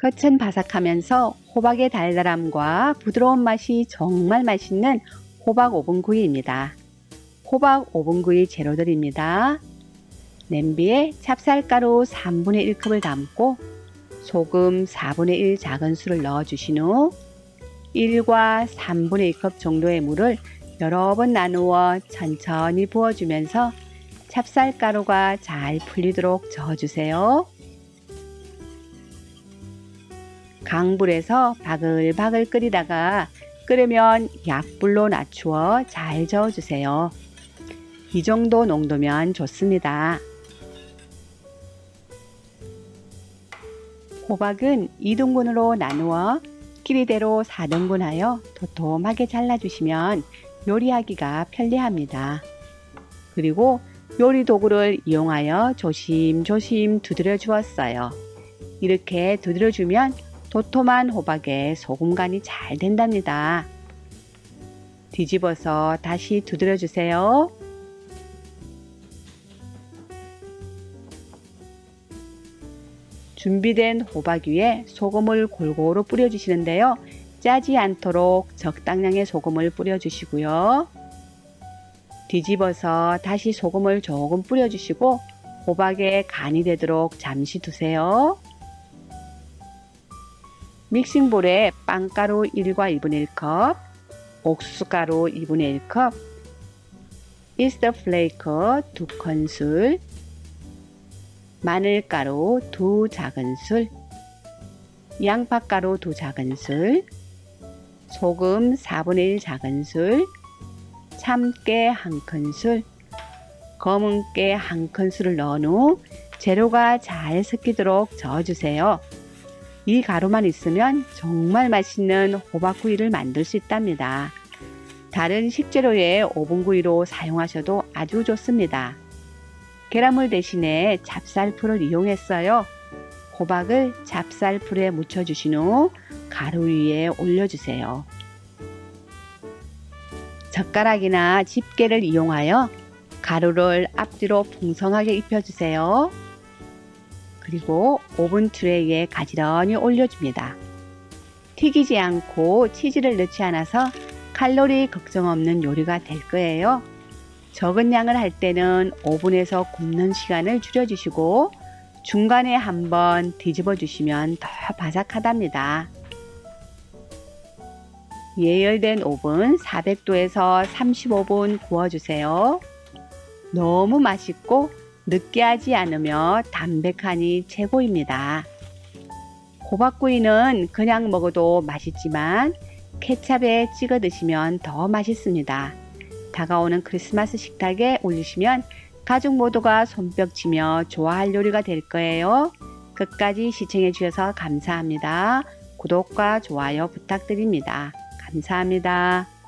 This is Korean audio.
겉은 바삭하면서 호박의 달달함과 부드러운 맛이 정말 맛있는 호박 오븐구이입니다. 호박 오븐구이 재료들입니다. 냄비에 찹쌀가루 3분의 1컵을 담고 소금 4분의 1 작은 술을 넣어주신 후 1과 3분의 2컵 정도의 물을 여러 번 나누어 천천히 부어주면서 찹쌀가루가 잘 풀리도록 저어주세요. 강불에서 바글바글 끓이다가 끓으면 약불로 낮추어 잘 저어주세요. 이 정도 농도면 좋습니다. 호박은 2등분으로 나누어 길이대로 4등분하여 도톰하게 잘라주시면 요리하기가 편리합니다. 그리고 요리 도구를 이용하여 조심조심 두드려 주었어요. 이렇게 두드려 주면 도톰한 호박에 소금 간이 잘 된답니다. 뒤집어서 다시 두드려 주세요. 준비된 호박 위에 소금을 골고루 뿌려주시는데요. 짜지 않도록 적당량의 소금을 뿌려주시고요. 뒤집어서 다시 소금을 조금 뿌려주시고 호박에 간이 되도록 잠시 두세요. 믹싱볼에 빵가루 1과 2분의 1컵, 옥수수가루 2분의 1컵, 이스터 플레이크 2큰술, 마늘가루 2 작은술, 양파가루 2 작은술, 소금 4분의 1 작은술, 참깨 1큰술, 검은깨 1큰술을 넣은 후 재료가 잘 섞이도록 저어주세요. 이 가루만 있으면 정말 맛있는 호박구이를 만들 수 있답니다. 다른 식재료의 오븐구이로 사용하셔도 아주 좋습니다. 계란물 대신에 찹쌀풀을 이용했어요. 호박을 찹쌀풀에 묻혀주신 후 가루 위에 올려주세요. 젓가락이나 집게를 이용하여 가루를 앞뒤로 풍성하게 입혀주세요. 그리고 오븐 트레이에 가지런히 올려줍니다. 튀기지 않고 치즈를 넣지 않아서 칼로리 걱정 없는 요리가 될 거예요. 적은 양을 할 때는 오븐에서 굽는 시간을 줄여주시고 중간에 한번 뒤집어 주시면 더 바삭하답니다. 예열된 오븐 400도에서 35분 구워주세요. 너무 맛있고 느끼하지 않으며 담백하니 최고입니다. 호박구이는 그냥 먹어도 맛있지만 케찹에 찍어 드시면 더 맛있습니다. 다가오는 크리스마스 식탁에 올리시면 가족 모두가 손뼉치며 좋아할 요리가 될 거예요. 끝까지 시청해 주셔서 감사합니다. 구독과 좋아요 부탁드립니다. 감사합니다.